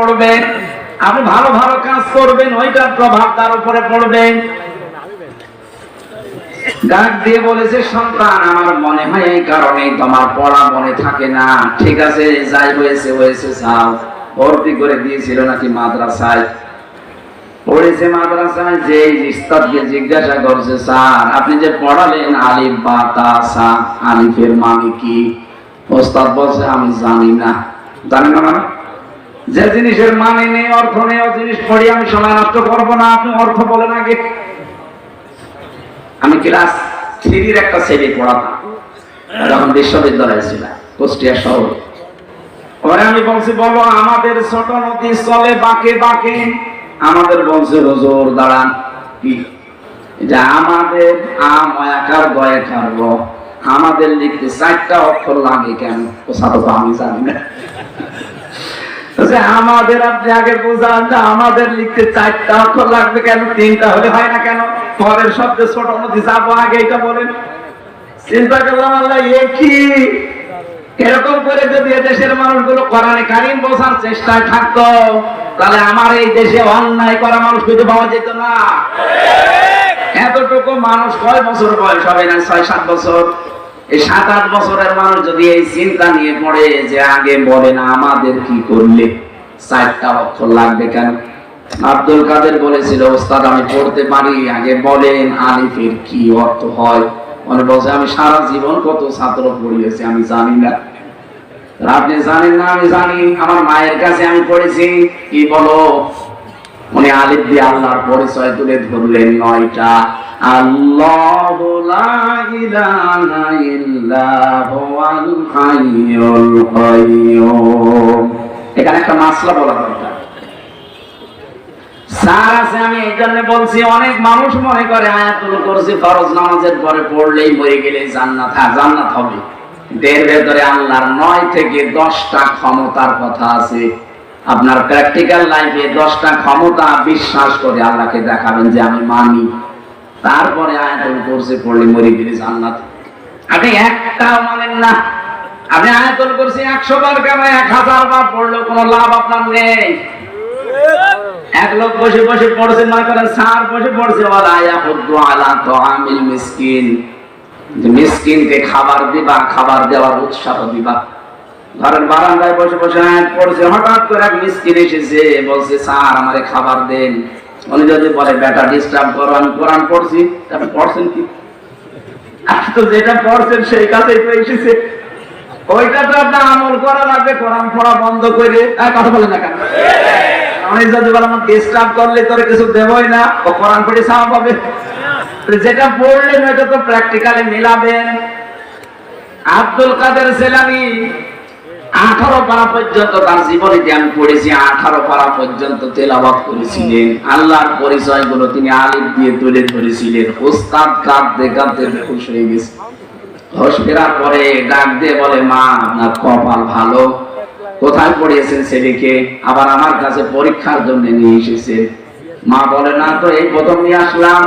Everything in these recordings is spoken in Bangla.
পড়বে আপনি ভালো ভালো কাজ করবেন, ওইটার প্রভাব তার উপরে পড়বে। ডাক দিয়ে বলেছে, সন্তান, আমার মনে হয় এই কারণে তোমার পড়া মনে থাকে না। ঠিক আছে, যাই হয়েছে হয়েছে ভর্তি করে দিয়েছিল নাকি মাদ্রাসায়? পড়েছে মাদ্রাসায় যে ইস্তাদকে জিজ্ঞাসা করছে, স্যার, আপনি যে পড়ালেন আলিফ, বা, তা, সা, আলিফের মানে কি? ওস্তাদ বলছে, আমি জানি না। জানি না মানে? যে জিনিসের মানে নেই, অর্থ নেই, ও জিনিস পড়ি, আমি সময় নষ্ট করব না, আপনি অর্থ বলেন আগে। আমি ক্লাস থ্রির একটা ছেলে পড়াতাম, যখন কুষ্টিয়া পরে আমি বলছি, বলো, আমাদের ছোট নদী চলে আমাদের বলছে দাঁড়ান। কি? আমাদের আম একার র আমাদের লিখতে চারটা অক্ষর লাগে কেন? ওসা তো আমি জানি না। আমাদের আপনি আগে বোঝান যে আমাদের লিখতে চারটা অক্ষর লাগবে কেন? তিনটা হলে হয় না কেন? পরের শব্দে ছোট নদী যাব আগে এটা বলেন। চিন্তা করলাম আল্লাহ এ কি? এরকম করে যদি দেশের মানুষগুলো কোরআনে কারিম বোঝার চেষ্টায় থাকতো তাহলে আমার এই দেশে অন্যায় করা মানুষ খুঁজে পাওয়া যেত না। এতটুকু মানুষ কয় বছর বয়স হবে না? ছয় সাত বছর? এই সাত আট বছরের মানুষ যদি এই চিন্তা নিয়ে পড়ে যে আগে বলে না, আমাদের কি করলে? চারটা অক্ষর লাগবে কেন? আব্দুল কাদের বলেছিল, ওস্তাদ, আমি পড়তে পারি, আগে বলেন আলিফের কি অর্থ হয়? মনে বলছে, আমি সারা জীবন কত ছাত্র পড়িয়েছি, আমি জানি না। আপনি জানেন না, আমি জানি। আমার মায়ের কাছে আমি পড়েছি, কি বলো? উনি আলিফ দিয়ে আল্লাহর পরিচয় তুলে ধরলেন নয়টা। অনেক মানুষ মনে করে আয়াতুল করছি ফরজ নামাজের পরে পড়লেই মরে গেলে জান্নাত হ্যাঁ জান্নাত হবে। এর ভেতরে আল্লাহর নয় থেকে দশটা ক্ষমতার কথা আছে। আপনার প্র্যাকটিক্যাল লাইফে দশটা ক্ষমতা বিশ্বাস করে আল্লাহকে দেখাবেন যে আমি মানি। তারপরে আয়াতুল করছি পড়লে মরে গেলে জান্নাত। আপনি একটাও মানেন না। আপনি আয়াতুল করছি একশো বার কেন এক হাজার বার পড়লেও কোনো লাভ আপনার নেই। এক লোক বসে বসে পড়ছে, মনে করেন সার বসে পড়ছে, ওয়ালা ইয়াহুদ্দু আলা তাআমিল মিসকিন। মিসকিনকে খাবার দিবা, খাবার দেওয়ার উৎসাহ দিবা। ধরেন বারান্দায় বসে বসে আয়াত পড়ছে, হঠাৎ করে এক মিসকিন এসেছে, বলছে, স্যার, আমারে খাবার দেন। উনি যদি বলে, বেটা ডিস্টার্ব করো, আমি কোরআন পড়ছি। পড়ছেন কি? তো যেটা পড়ছেন, সেই কাছেই তো এসেছে। ওইটা তো আপনার আমল করা লাগবে, কোরআন পড়া বন্ধ করে। আর কথা বলেন না কেন? যদি বলে আমার ডিস্টার্ব করলে তোর কিছু দেবই না, ও কোরআন পড়ে সাহা পাবে যেটা পড়লেন, ওইটা তো প্র্যাকটিক্যালি মিলাবেন। আব্দুল কাদের সেলামি আঠারো পারা পর্যন্ত তার জীবনীতে আমি পড়েছি আঠারো পারা পর্যন্ত তেলাবাদ করেছিলেন। আল্লাহর পরিচয়গুলো তিনি আলিফ দিয়ে তুলে ধরেছিলেন। ওস্তাদ কাঁদতে কাঁদতে বেহুশ হয়ে গেছে। হোশ ফেরার পরে ডাক দিয়ে বলে, মা, আপনার কপাল ভালো। কোথায় পড়িয়েছেন ছেলেকে? আবার আমার কাছে পরীক্ষার জন্য নিয়ে এসেছে মা বলে, না তো, এই প্রথম নিয়ে আসলাম।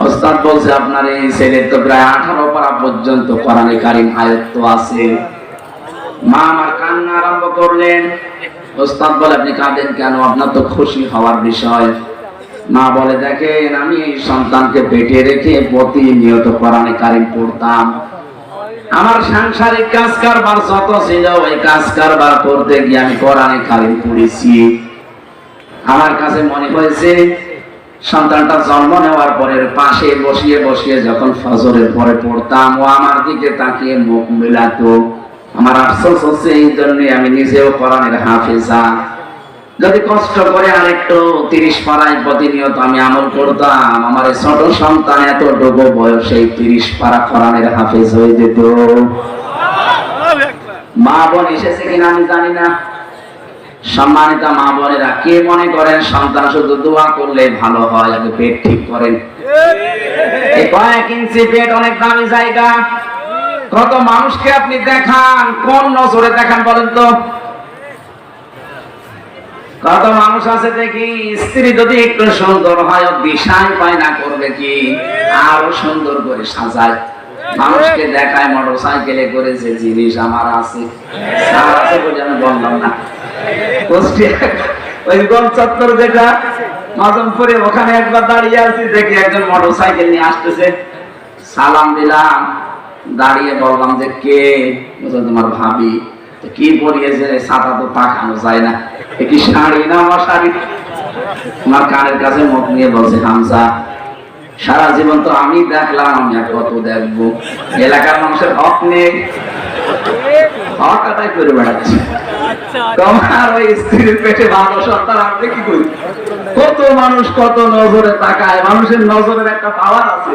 ওস্তাদ বলছে, আপনার এই ছেলের তো প্রায় আঠারো পারা পর্যন্ত কোরআনে কারিম আয়ত্ত আছে। মা আমার কান্না আরম্ভ করলেন। ওস্তাদ বলে, আপনি কাঁদেন কেন? আপনার তো খুশি হওয়ার বিষয়। মা বলে, দেখেন, আমি এই সন্তানকে পেটে রেখে প্রতিনিয়ত কারিম পড়তাম। আমার সাংসারিক কাজ কারবার যত ছিল, ওই কাজ কারবার করতে গিয়ে আমি কারিম পড়েছি। আমার কাছে মনে হয়েছে সন্তানটা জন্ম নেওয়ার পরে পাশে বসিয়ে বসিয়ে যখন ফজরের পরে পড়তাম, ও আমার দিকে তাকিয়ে মুখ মিলাতো। আমার আফসোস হচ্ছে এই জন্য আমি নিজেও কোরআনের হাফেজা। যদি কষ্ট করে আর একটু তিরিশ পাড়ায় প্রতিনিয়ত আমি আমল করতাম, আমার ছোট সন্তান এতটুকু বয়সে তিরিশ পাড়া কোরআনের হাফেজ হয়ে যেত। মা বোন এসেছে কিনা আমি জানি না। সম্মানিত মা বোনেরা, কে মনে করেন সন্তান শুধু দোয়া করলে ভালো হয়, আগে পেট ঠিক করেন। কয়েক ইঞ্চি পেট অনেক দামি জায়গা। কত মানুষকে আপনি দেখান, কোন নজরে দেখান বলেন তো? কত মানুষ আছে দেখি, স্ত্রী যদি একটু সুন্দর হয় দিশাই পায় না করবে কি? আরও সুন্দর করে সাজায়। মানুষকে দেখায় মোটর সাইকেলে করে যে জিনিস আমার আছে বললাম না। ওই গোল চত্বর যেটা মাজমপুরে ওখানে একবার দাঁড়িয়ে আছি, দেখি একজন মোটর সাইকেল নিয়ে আসতেছে। সালাম দিলাম। দাঁড়িয়ে বললাম যে কে? তোমার ভাবি। কি পরিয়েছে ছাতা তো তাকানো যায় না। কি শাড়ি না আমার শাড়ি? আমার কানের কাছে মুখ নিয়ে বলছে হামসা সারা জীবন তো আমি দেখলাম আমি আর কত দেখব? এলাকার মানুষের হক নেই। হক আদায় করে বেড়াচ্ছে। তোমার ওই স্ত্রীর পেটে ভালো সন্তান আপনি কি করি? কত মানুষ কত নজরে তাকায় মানুষের নজরের একটা পাওয়ার আছে।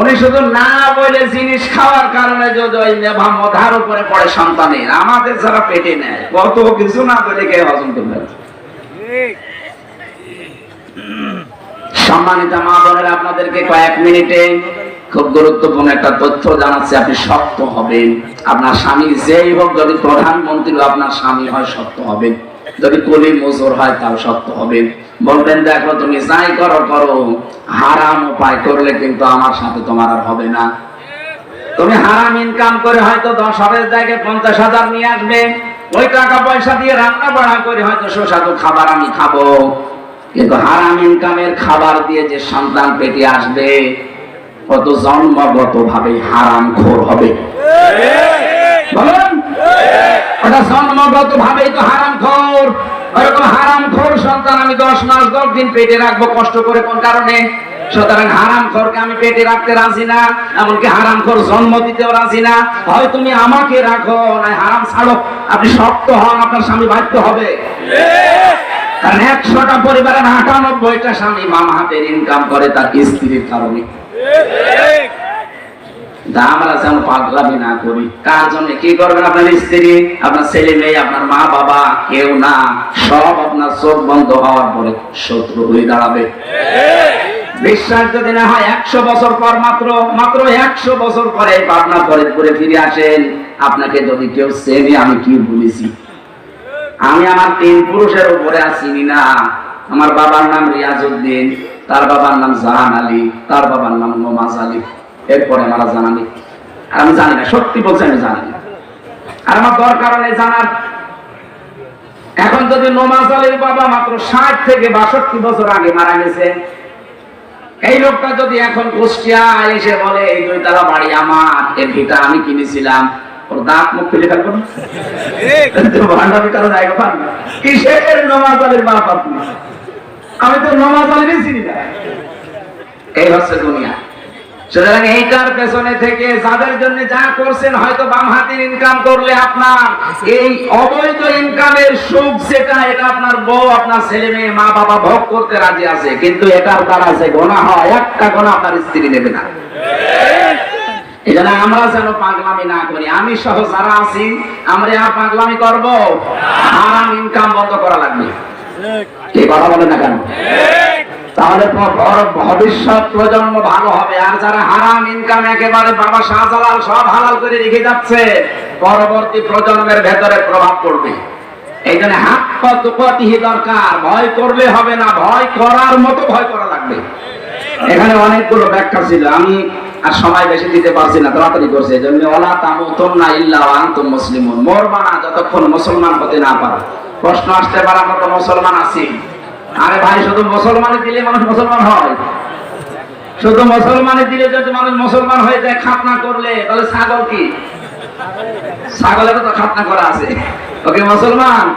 উনি শুধু না বলে জিনিস খাওয়ার কারণে যদি ওই মেভা মধার উপরে পড়ে সন্তানের আমাদের যারা পেটে নেয়, কত কিছু না বলে কে হজম করবে? সম্মানিত মা বোনেরা, আপনাদেরকে কয়েক মিনিটে খুব গুরুত্বপূর্ণ একটা তথ্য জানাচ্ছি, আপনি শক্ত হবেন। আপনার স্বামী যেই হোক, যদি প্রধানমন্ত্রী আপনার স্বামী হয়, শক্ত হবেন। যদি কলি মজুর হয়, তাও শক্ত হবেন। বলবেন দেখো তুমি যাই করো করো। হারাম উপায় করলে কিন্তু আমার সাথে তোমার আর হবে না। তুমি হারাম ইনকাম করে হয়তো দশ হাজার জায়গায় পঞ্চাশ হাজার নিয়ে আসবে। ওই টাকা পয়সা দিয়ে রান্না বাড়া করে হয়তো সুস্বাদু খাবার আমি খাব। কিন্তু হারাম ইনকামের খাবার দিয়ে যে সন্তান পেটে আসবে কত জন্মগত ভাবে হারাম খোর হবে। বলেন ওটা জন্মগত ভাবেই তো হারাম খোর ওরকম হারাম খোর সন্তান আমি দশ মাস, দশ দিন পেটে রাখব কষ্ট করে, কোন কারণে? সুতরাং হারাম খোরকে আমি পেটে রাখতে রাজি না, এমনকি হারাম খোর জন্ম দিতেও রাজি না। হয় তুমি আমাকে রাখো না হারাম ছাড়ো। আপনি শক্ত হন, আপনার স্বামী বাধ্য হবে। কারণ একশোটা পরিবারের আটানব্বইটা স্বামী মামা হাতের ইনকাম করে তার স্ত্রীর কারণে। আমরা যেন পাগলামি না করি। কার জন্য? কি করবেন আপনার স্ত্রী, আপনার ছেলে মেয়ে, আপনার মা, বাবা? কেউ না। সব আপনার চোখ বন্ধ হওয়ার পরে শত্রু হয়ে দাঁড়াবে। বিশ্বাস যদি না হয়, একশো বছর পর মাত্র মাত্র একশো বছর পরে পাবনা করে ফিরে আসেন। আপনাকে যদি কেউ চেনে, আমি কি বলেছি? আমি আমার তিন পুরুষের উপরে আসিনি না। আমার বাবার নাম রিয়াজউদ্দিন, তার বাবার নাম জাহান আলী, তার বাবার নাম নোমাজ আলী। এরপরে আমার জানা নেই আর আমি জানি না, সত্যি বলছি আমি জানি না। আর আমার দরকার নেই জানার। এখন যদি নোমাজ আলীর বাবা মাত্র ষাট থেকে বাষট্টি বছর আগে মারা গেছে, এই লোকটা যদি এখন কুষ্টিয়া এসে বলে, এই দুইতলা বাড়ি আমার, এর ভিটা আমি কিনেছিলাম। ওর দাঁত মুখ ফেলে কিসের নমাজ আলীর বাপ আপনি? আমি তো নমাজ আলীরই চিনি না। এই হচ্ছে দুনিয়া। সুতরাং এইটার পেছনে থেকে যাদের জন্য যা করছেন হয়তো বাম হাতের ইনকাম করলে আপনার এই অবৈধ ইনকামের সুখ যেটা এটা আপনার বউ আপনার ছেলে মেয়ে মা বাবা ভোগ করতে রাজি আছে কিন্তু এটার দ্বারা যে গোনা হয় একটা গোনা আপনার স্ত্রী নেবে না। এই জন্য আমরা যেন পাগলামি না করি। আমি সহ যারা আছি আমরা আর পাগলামি করব? হারাম ইনকাম বন্ধ করা লাগবে। কি কথা বলে না কেন? তাহলে ভবিষ্যৎ প্রজন্ম ভালো হবে। আর যারা হারাম ইনকাম একেবারে বাবা শাহজালাল সব হালাল করে রেখে যাচ্ছে, পরবর্তী প্রজন্মের ভেতরে প্রভাব পড়বে। এই জন্য হাত দরকার। ভয় করলে হবে না, ভয় করার মতো ভয় করা লাগবে। এখানে অনেকগুলো ব্যাখ্যা ছিল, আমি আর সময় বেশি দিতে পারছি না, তাড়াতাড়ি করছে। এই জন্য ওলা ইল্লা মুসলিমুন। মরবা না যতক্ষণ মুসলমান হতে না পারো। প্রশ্ন আসতে পারে, আমরা তো মুসলমান আছি। আরে ভাই, শুধু মুসলমানে দিলে মানুষ মুসলমান হয়। শুধু মুসলমানে দিলে যদি মানুষ মুসলমান হয়ে যায়, খাতনা করলে, তাহলে ছাগল কি? ছাগলের তো খাতনা করা আছে। ওকে, মুসলমান?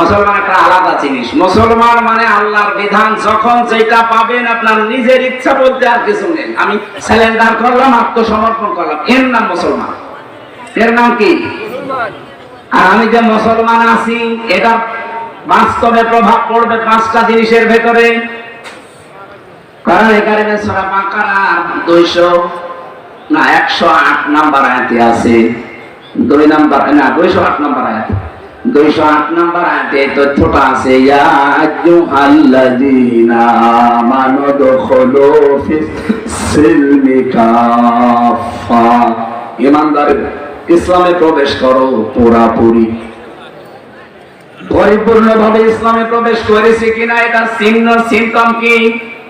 মুসলমান একটা আলাদা জিনিস। মুসলমান মানে আল্লাহর বিধান, যখন যেটা পাবেন আপনার নিজের ইচ্ছা বলতে আর কিছু নেই। আমি স্যালেন্ডার করলাম, আত্মসমর্পণ করলাম। এর নাম মুসলমান। এর নাম কি? আর আমি যে মুসলমান আছি এটা বাস্তবে প্রভাব পড়বে পাঁচটা জিনিসের ভেতরে। কারণ এখানে সূরা বাকারা 200 না 108 নাম্বার আয়াতে আছে। দুই নাম্বার, না 208 নাম্বার আয়াত। দুইশো আট নম্বর আয়াতে তথ্যটা আছে আইয়ুহাল্লাযীনা আমানু দুখুলু ফিস সিলমি কাফা ঈমানদারের ইসলামে প্রবেশ করো, পুরাপুরি। পরিপূর্ণভাবে ইসলামে প্রবেশ করেছে কিনা এটা চিহ্ন সিমটম কি?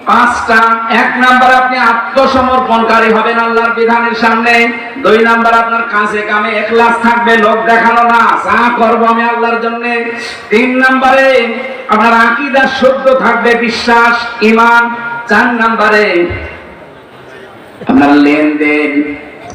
পাঁচটা। এক নাম্বার, আপনি আত্মসমর্পণকারী হবেন আল্লাহর বিধানের সামনে। দুই নাম্বার, আপনার কাছে কামে একলাস থাকবে লোক দেখানো না, যা করব আমি আল্লাহর জন্য। তিন নাম্বারে, আপনার আকিদা শুদ্ধ থাকবে, বিশ্বাস ইমান চার নাম্বারে, আপনার লেনদেন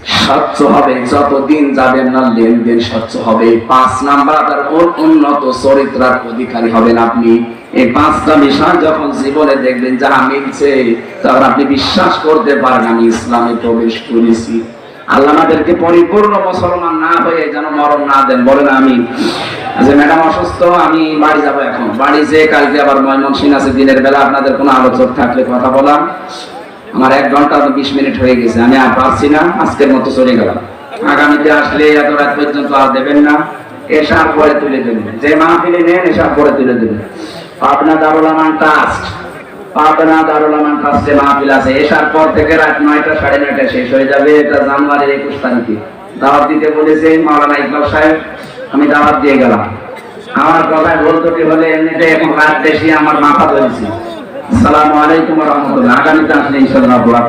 স্বচ্ছ হবে, যতদিন যাবে আপনার লেনদেন স্বচ্ছ হবে। পাঁচ নাম্বার, আপনার উন- উন্নত চরিত্রার অধিকারী হবেন আপনি। এই পাঁচটা বিষয় যখন জীবনে দেখবেন যাহা মিলছে, তখন আপনি বিশ্বাস করতে পারেন, আমি ইসলামে প্রবেশ করেছি। আল্লাহ আমাদেরকে পরিপূর্ণ মুসলমান না হয়ে যেন মরণ না দেন। বলেন আমি যে ম্যাডাম অসুস্থ, আমি বাড়ি যাব এখন। বাড়ি যেয়ে কালকে আবার ময়মনসিং আছে, দিনের বেলা আপনাদের কোনো আলোচক থাকলে কথা বলাম। আমার এক ঘণ্টা তো বিশ মিনিট হয়ে গেছে, আমি আর পারছি না, আজকের মতো চলে গেলাম। আগামীতে আসলে এত রাত পর্যন্ত আর দেবেন না, এসার পরে তুলে দেবেন। যে মাহফিলে নেন, এসার পরে তুলে দেবেন। পাবনা দারুল আমান ট্রাস্ট পাবনা দারুল আমান ট্রাস্টে মাহফিল আছে। এসার পর থেকে রাত নয়টা সাড়ে নয়টা শেষ হয়ে যাবে, এটা জানুয়ারির একুশ তারিখে। দাওয়াত দিতে বলেছে মাওলানা ইকবাল সাহেব, আমি দাওয়াত দিয়ে গেলাম। আমার কথায় বলতে হলে, এমনিতে এখন রাত বেশি আমার মাথা ধরেছে। আসসালামু আলাইকুম রহমতুল্লাহ। আগামীতে আসলে ইনশাল্লাহ বলা